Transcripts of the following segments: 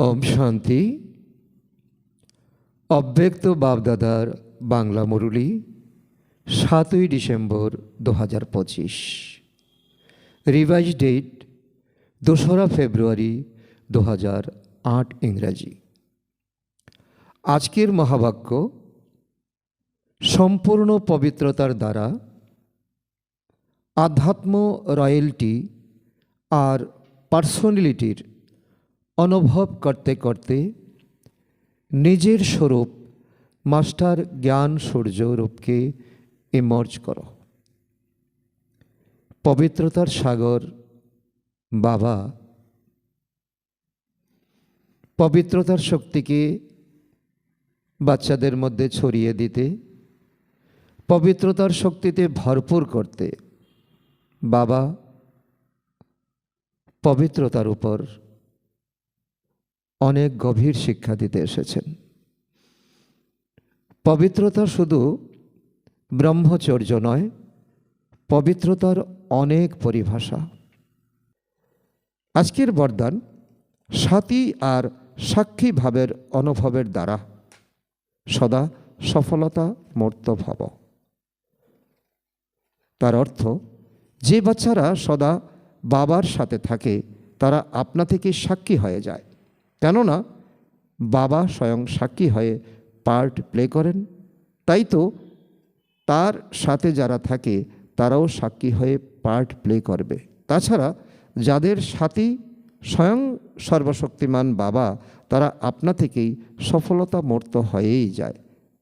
ওম শান্তি। অব্যক্ত বাপদাদার বাংলা মুরুলি, সাতই ডিসেম্বর দু হাজার পঁচিশ। রিভাইজ ডেট দোসরা ফেব্রুয়ারি দু হাজার আট ইংরাজি। আজকের মহাবাক্য, সম্পূর্ণ পবিত্রতার দ্বারা আধ্যাত্ম রয়্যালটি আর পার্সোনালিটির অনুভব করতে করতে নিজের স্বরূপ মাস্টার জ্ঞান সূর্য রূপকে ইমর্জ করো। পবিত্রতার সাগর, বাবা। পবিত্রতার শক্তিকে বাচ্চাদের মধ্যে ছড়িয়ে দিতে, পবিত্রতার শক্তিতে ভরপুর করতে। বাবা, পবিত্রতার উপর অনেক গভীর শিক্ষা দিতে এসেছেন। পবিত্রতা শুধু ব্রহ্মচর্য নয়, পবিত্রতার অনেক পরিভাষা। আজকের বরদান সাথী আর সাক্ষী ভাবের অনুভবের দ্বারা। সদা সফলতা মূর্ত ভাব। তার অর্থ, যে বাচ্চারা সদা বাবার সাথে থাকে, তারা আপনা থেকে সাক্ষী হয়ে যায়। কেননা বাবা স্বয়ং সাক্ষী হয়ে পার্ট প্লে করেন। তাই তো তার সাথে যারা থাকে, তারাও সাক্ষী হয়ে পার্ট প্লে করবে। তাছাড়া যাদের সাথী স্বয়ং সর্বশক্তিমান বাবা, তারা আপনা থেকেই সফলতা মূর্ত হয়েই যায়।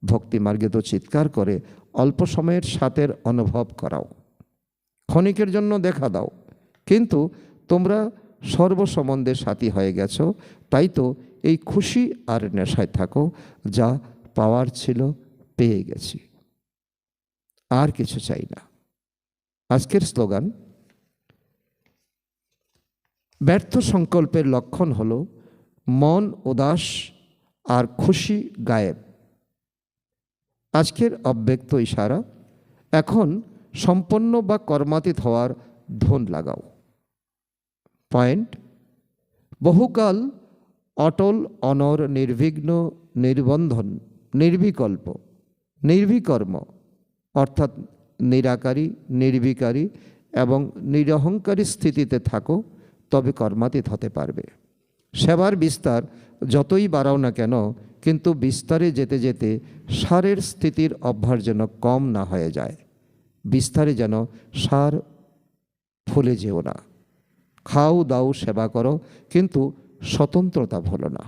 ভক্তি মার্গে তো চিৎকার করে, অল্প সময়ের সাথের অনুভব করাও। ক্ষণিকের জন্য দেখা দাও। কিন্তু তোমরা সর্বসম্বন্ধে সাথী হয়ে গেছো, তাই তো এই খুশি আর নেশায় থাকো, যা পাওয়ার ছিল পেয়ে গেছি। আর কিছু চাই না। আজকের স্লোগান, ব্যর্থ সংকল্পের লক্ষণ হল মন উদাস আর খুশি গায়েব। আজকের অব্যক্ত ইশারা, এখন সম্পন্ন বা কর্মাতীত হওয়ার ধন লাগাও। পয়েন্ট। বহুকাল অটল, অনর, নির্বিঘ্ন, নির্বন্ধন, নির্বিকল্প, নির্বিকর্ম, অর্থাৎ নিরাকারী, নির্বিকারী এবং নিরহংকারী স্থিতিতে থাকো, তবে কর্মাতীত হতে পারবে। সেবার বিস্তার যতই বাড়াও না কেন, কিন্তু বিস্তারে যেতে যেতে সারের স্থিতির অভ্যাস যেন কম না হয়ে যায়। বিস্তারে যেন সার ফুলে যেও না। খাও দাও সেবা করো কিন্তু স্বতন্ত্রতা ভুলো না।